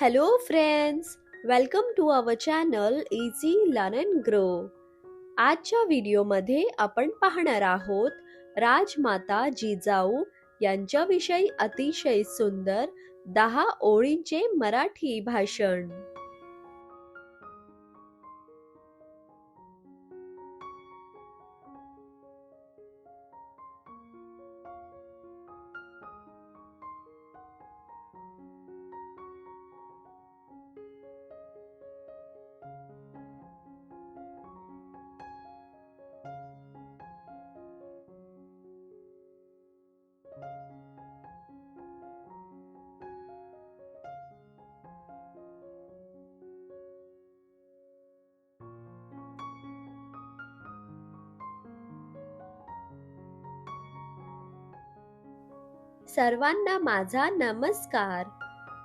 Hello friends welcome to our channel easy learn and grow आजच्या व्हिडिओमध्ये आपण पाहणार आहोत राजमाता जिजाऊ यांच्याविषयी अतिशय सुंदर दहा ओळींचे मराठी भाषण. सर्वांना माझा नमस्कार.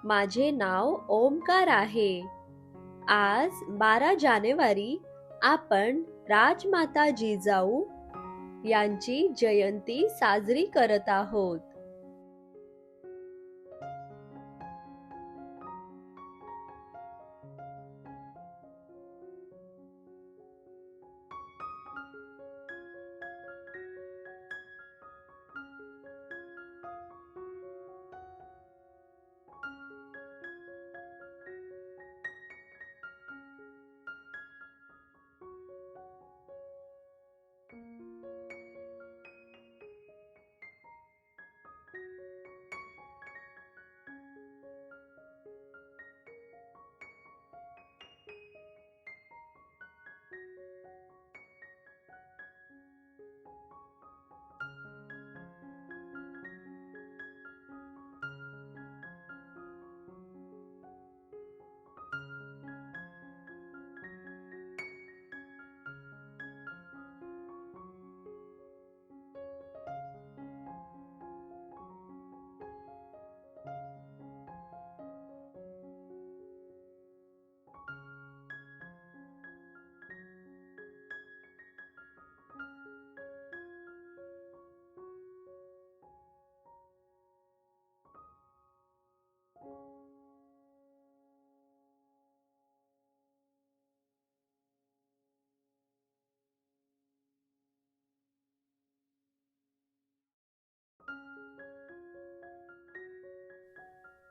माझे नाव ओमकार आहे. आज बारा जानेवारी आपण राजमाता जिजाऊ यांची जयंती साजरी करत आहोत.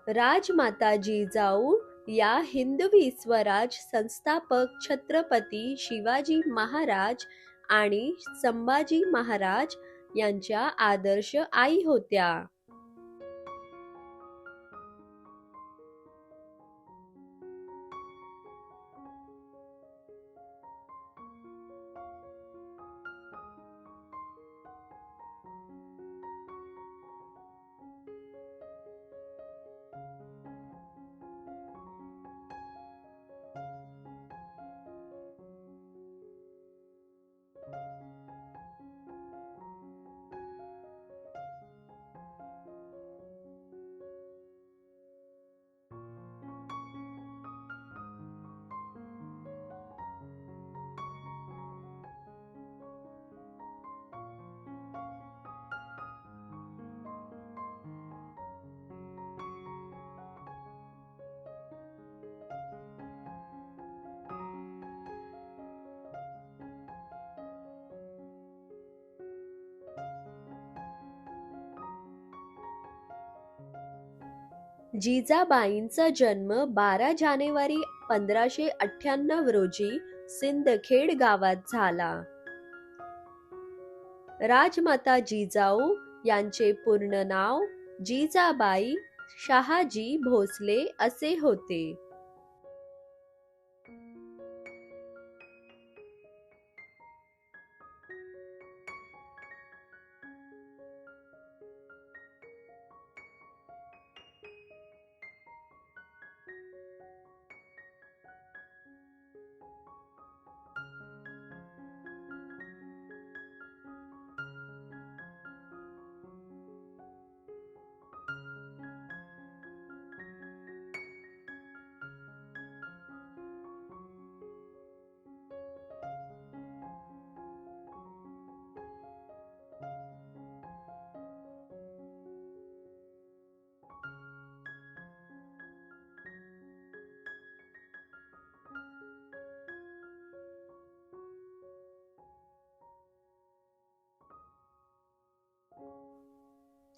राजमाता जिजाऊ या हिंदवी स्वराज संस्थापक छत्रपती शिवाजी महाराज आणि संभाजी महाराज यांच्या आदर्श आई होत्या. जिजाबाईंचा जन्म बारा जानेवारी पंधराशे अठ्ठ्याण्णव रोजी सिंदखेड गावात झाला. राजमाता जिजाऊ यांचे पूर्ण नाव जिजाबाई शहाजी भोसले असे होते.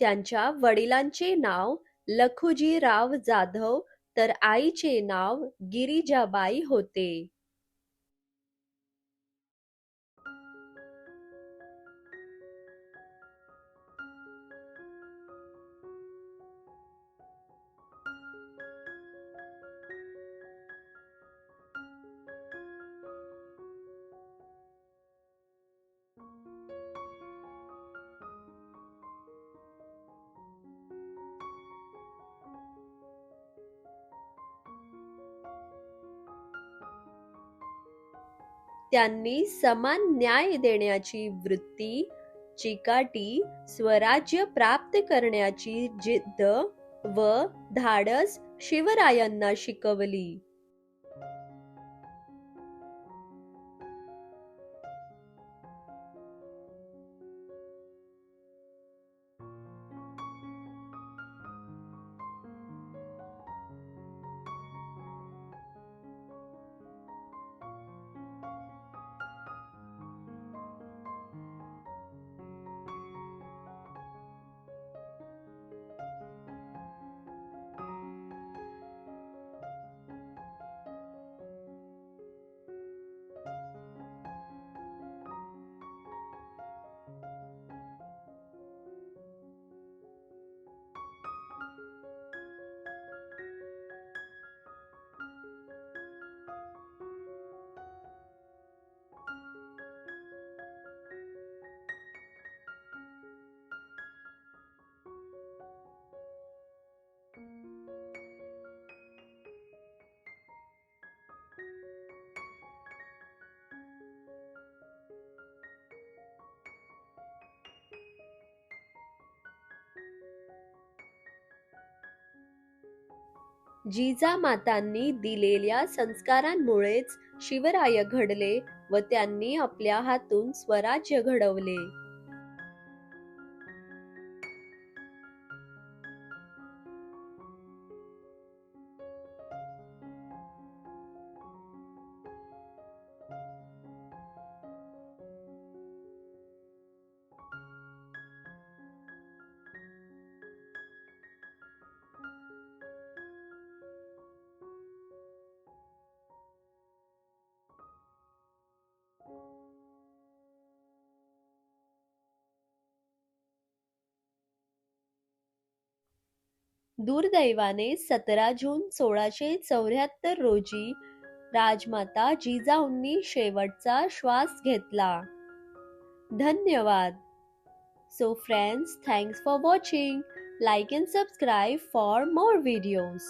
त्यांच्या वडिलांचे नाव लखुजीराव जाधव तर आईचे नाव गिरिजाबाई होते. त्यांनी समान न्याय देण्याची वृत्ती चिकाटी स्वराज्य प्राप्त करण्याची जिद्द व धाडस शिवरायांना शिकवली. जिजामातांनी दिलेल्या संस्कारांमुळेच शिवराय घडले व त्यांनी आपल्या हातून स्वराज्य घडवले. दुर्दैवाने सतरा जून सोळाशे चौऱ्याहत्तर रोजी राजमाता जिजाऊंनी शेवटचा श्वास घेतला. धन्यवाद. So friends thanks for watching like and subscribe for more videos